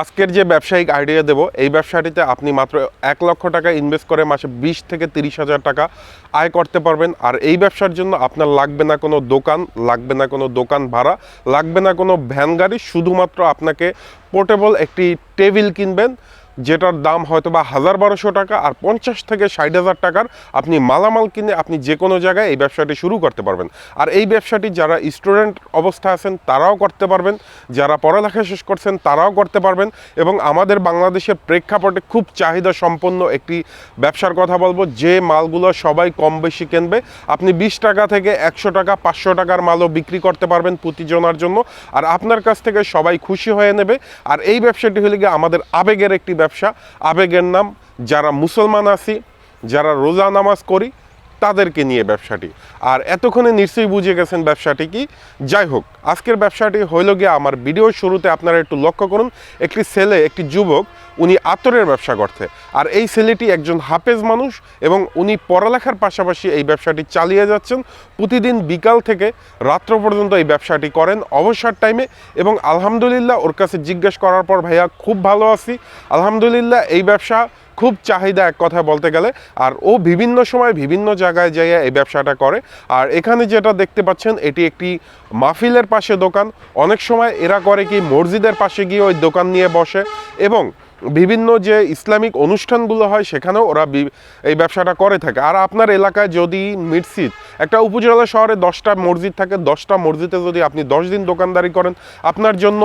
আজকের যে ব্যবসায়িক আইডিয়া দেব, এই ব্যবসাটিতে আপনি মাত্র এক লক্ষ টাকা ইনভেস্ট করে মাসে বিশ থেকে তিরিশ হাজার টাকা আয় করতে পারবেন। আর এই ব্যবসার জন্য আপনার লাগবে না কোনো দোকান, লাগবে না কোনো দোকান ভাড়া, লাগবে না কোনো ভ্যান গাড়ি, শুধুমাত্র আপনাকে পোর্টেবল একটি টেবিল কিনবেন। যেটার দাম হয়তো বা হাজার বারোশো টাকা আর পঞ্চাশ থেকে ষাট হাজার টাকার আপনি মালামাল কিনে আপনি যে কোনো জায়গায় এই ব্যবসাটি শুরু করতে পারবেন। আর এই ব্যবসাটি যারা স্টুডেন্ট অবস্থায় আছেন, তারাও করতে পারবেন। যারা পড়ালেখা শেষ করছেন, তারাও করতে পারবেন। এবং আমাদের বাংলাদেশের প্রেক্ষাপটে খুব চাহিদা সম্পন্ন একটি ব্যবসার কথা বলব, যে মালগুলো সবাই কম বেশি কিনবে। আপনি বিশ টাকা থেকে একশো টাকা, পাঁচশো টাকার মালও বিক্রি করতে পারবেন প্রতিজনার জন্য। আর আপনার কাছ থেকে সবাই খুশি হয়ে নেবে। আর এই ব্যবসাটি হলে গিয়ে আমাদের আবেগের একটি ব্যবসা। আবেগের নাম যারা মুসলমান আছি যারা রোজা নামাজ করি তাদেরকে নিয়ে ব্যবসাটি। আর এতক্ষণে নিশ্চয়ই বুঝে গেছেন ব্যবসাটি কি? যাই হোক, আজকের ব্যবসাটি হইল গিয়ে আমার ভিডিওর শুরুতে আপনারা একটু লক্ষ্য করুন, একটি ছেলে, একটি যুবক, উনি আতরের ব্যবসা করছে। আর এই ছেলেটি একজন হাফেজ মানুষ এবং উনি পড়ালেখার পাশাপাশি এই ব্যবসাটি চালিয়ে যাচ্ছেন। প্রতিদিন বিকাল থেকে রাত্র পর্যন্ত এই ব্যবসাটি করেন, অবসর টাইমে এবং আলহামদুলিল্লাহ ওর কাছে জিজ্ঞেস করার পর, ভাইয়া, খুব ভালো আছি। আলহামদুলিল্লাহ, এই ব্যবসা খুব চাহিদা এক কথা বলতে গেলে। আর ও বিভিন্ন সময় বিভিন্ন জায়গায় যাইয়া এই ব্যবসাটা করে। আর এখানে যেটা দেখতে পাচ্ছেন, এটি একটি মাহফিলের পাশে দোকান। অনেক সময় এরা করে কি মসজিদের পাশে গিয়ে ওই দোকান নিয়ে বসে। এবং বিভিন্ন যে ইসলামিক অনুষ্ঠানগুলো হয়, সেখানেও ওরা এই ব্যবসাটা করে থাকে। আর আপনার এলাকায় যদি মিটসিদ একটা উপজেলা শহরে দশটা মসজিদ থাকে, দশটা মসজিদে যদি আপনি দশ দিন দোকানদারি করেন, আপনার জন্য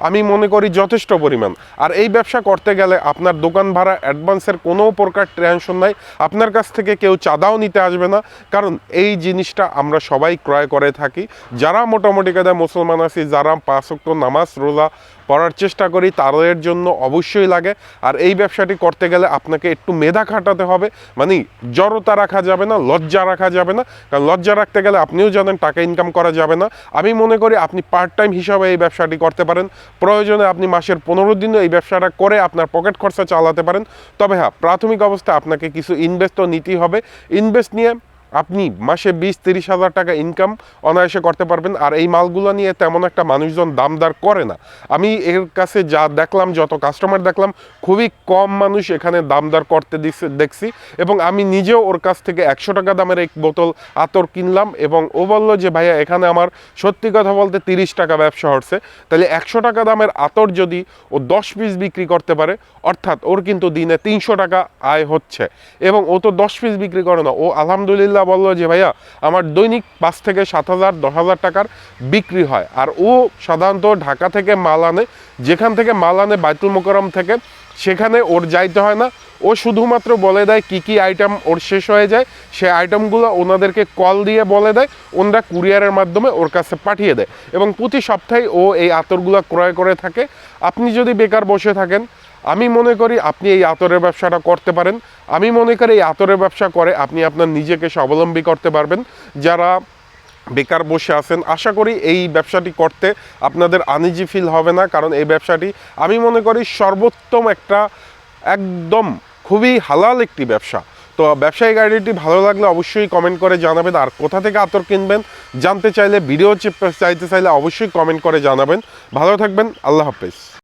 আমি মনে করি যথেষ্ট পরিমাণ। আর এই ব্যবসা করতে গেলে আপনার দোকান ভাড়া, অ্যাডভান্সের কোনো প্রকার টেনশন নাই। আপনার কাছ থেকে কেউ চাঁদাও নিতে আসবে না। কারণ এই জিনিসটা আমরা সবাই ক্রয় করে থাকি। যারা মোটামুটি কাদায় মুসলমান আছি, যারা পাঁচ পাঁচক্ত নামাজ, রোজা পড়ার চেষ্টা করি, তাদের জন্য অবশ্যই লাগে। আর এই ব্যবসাটি করতে গেলে আপনাকে একটু মেধা খাটাতে হবে। মানে জড়তা রাখা যাবে না, লজ্জা রাখা যাবে না। কারণ লজ্জা রাখতে গেলে আপনিও জানেন, টাকা ইনকাম করা যাবে না। আমি মনে করি আপনি পার্ট টাইম হিসাবে এই ব্যবসাটি করতে পারেন। প্রয়োজনে আপনি মাসের পনেরো দিনও এই ব্যবসাটা করে আপনার পকেট খরচা চালাতে পারেন। তবে হ্যাঁ প্রাথমিক অবস্থায় আপনাকে কিছু ইনভেস্টও নিতেই হবে। ইনভেস্ট নিয়ে আপনি মাসে বিশ, তিরিশ হাজার টাকা ইনকাম অনায়াসে করতে পারবেন। আর এই মালগুলো নিয়ে তেমন একটা মানুষজন দামদার করে না। আমি এর কাছে যা দেখলাম, যত কাস্টমার দেখলাম, খুবই কম মানুষ এখানে দামদার করতে দিচ্ছে দেখছি। এবং আমি নিজেও ওর কাছ থেকে একশো টাকা দামের এক বোতল আতর কিনলাম এবং ও বলল যে, ভাইয়া, এখানে আমার সত্যি কথা বলতে তিরিশ টাকা ব্যবসা হচ্ছে। তাহলে একশো টাকা দামের আতর যদি ও দশ পিস বিক্রি করতে পারে, অর্থাৎ ওর কিন্তু দিনে তিনশো টাকা আয় হচ্ছে। এবং ও তো দশ পিস বিক্রি করে না। ও আলহামদুলিল্লাহ বলল যে, ভাইয়া, আমার দৈনিক পাঁচ থেকে সাত হাজার, দশ হাজার টাকার বিক্রি হয়। আর ও সাধারণত ঢাকা থেকে মাল আনে, যেখান থেকে মাল আনে বাইতুল মোকরম থেকে, সেখানে ওর যাইতে হয় না। ও শুধুমাত্র বলে দেয় কি কি আইটেম ওর শেষ হয়ে যায়। সে আইটেমগুলো ওনাদেরকে কল দিয়ে বলে দেয়, ওনারা কুরিয়ারের মাধ্যমে ওর কাছে পাঠিয়ে দেয়। এবং প্রতি সপ্তাহে ও এই আতরগুলো ক্রয় করে থাকে। আপনি যদি বেকার বসে থাকেন আমি মনে করি আপনি এই আতরের ব্যবসাটা করতে পারেন। আমি মনে করি এই আতরের ব্যবসা করে আপনি আপনার নিজেকে স্বাবলম্বী করতে পারবেন। যারা বেকার বসে আছেন, আশা করি এই ব্যবসাটি করতে আপনাদের আনিজি ফিল হবে না, কারণ এই ব্যবসাটি আমি মনে করি সর্বোত্তম একটা একদম খুবই হালাল একটি ব্যবসা। তো ব্যবসায়িক আইডিয়াটি ভালো লাগলে অবশ্যই কমেন্ট করে জানাবেন। আর কোথা থেকে আতর কিনবেন, জানতে চাইলে, ভিডিও চাইতে চাইলে অবশ্যই কমেন্ট করে জানাবেন। ভালো থাকবেন, আল্লাহ হাফেজ।